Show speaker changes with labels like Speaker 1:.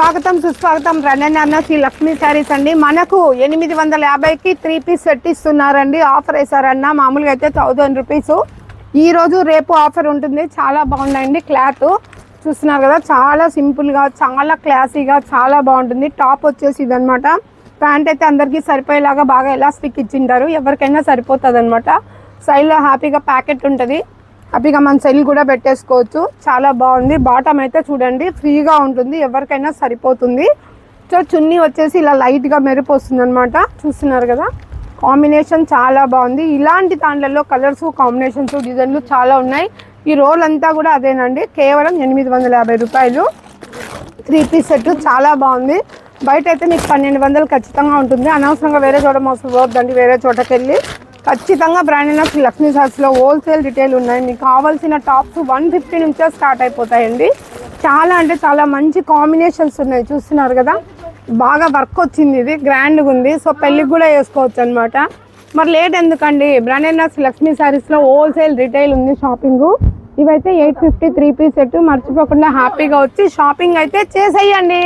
Speaker 1: స్వాగతం సుస్వాగతం. రణన్ అన్న శ్రీ లక్ష్మీ శారీస్ అండి. మనకు ఎనిమిది వందల యాభైకి త్రీ పీస్ సెట్ ఇస్తున్నారండి. ఆఫర్ వేసారన్న మామూలుగా అయితే థౌజండ్ రూపీస్. ఈరోజు రేపు ఆఫర్ ఉంటుంది. చాలా బాగున్నాయండి క్లాత్. చూస్తున్నారు కదా చాలా సింపుల్గా చాలా క్లాసీగా చాలా బాగుంటుంది. టాప్ వచ్చేసి ఇదనమాట ప్యాంట్ అయితే అందరికీ సరిపోయేలాగా బాగా ఎలాస్టిక్ ఇచ్చింటారు. ఎవరికైనా సరిపోతుంది అనమాట సైడ్లో హ్యాపీగా ప్యాకెట్ ఉంటుంది. హ్యాపీగా మన సెల్ కూడా పెట్టేసుకోవచ్చు. చాలా బాగుంది. బాటమ్ అయితే చూడండి ఫ్రీగా ఉంటుంది. ఎవరికైనా సరిపోతుంది. సో చున్నీ వచ్చేసి ఇలా లైట్గా మెరుపు వస్తుంది అనమాట చూస్తున్నారు కదా? కాంబినేషన్ చాలా బాగుంది. ఇలాంటి దాంట్లలో కలర్స్ కాంబినేషన్స్ డిజైన్లు చాలా ఉన్నాయి. ఈ రోల్ అంతా కూడా అదేనండి. కేవలం ఎనిమిది వందల యాభై రూపాయలు. త్రీ పీస్ సెట్ చాలా బాగుంది. బయట అయితే మీకు పన్నెండు వందలు ఖచ్చితంగా ఉంటుంది. అనవసరంగా వేరే చోట మోసం పోవద్దండి. వేరే చోటకి వెళ్ళి ఖచ్చితంగా బ్రాండ్ ఆఫ్ లక్ష్మీ సార్స్లో హోల్సేల్ రిటైల్ ఉన్నాయి. మీకు కావాల్సిన టాప్స్ వన్ ఫిఫ్టీ నుంచే స్టార్ట్ అయిపోతాయండి. చాలా అంటే చాలా మంచి కాంబినేషన్స్ ఉన్నాయి. చూస్తున్నారు కదా? బాగా వర్క్ వచ్చింది ఇది. గ్రాండ్గా ఉంది. సో పెళ్ళికి కూడా వేసుకోవచ్చు అనమాట మరి లేట్ ఎందుకండి? బ్రాండెడ్ ఆఫ్ లక్ష్మీ సారీస్లో హోల్సేల్ రిటైల్ ఉంది షాపింగ్ ఇవైతే eight fifty three piece set మర్చిపోకుండా హ్యాపీగా వచ్చి షాపింగ్ అయితే చేసేయండి.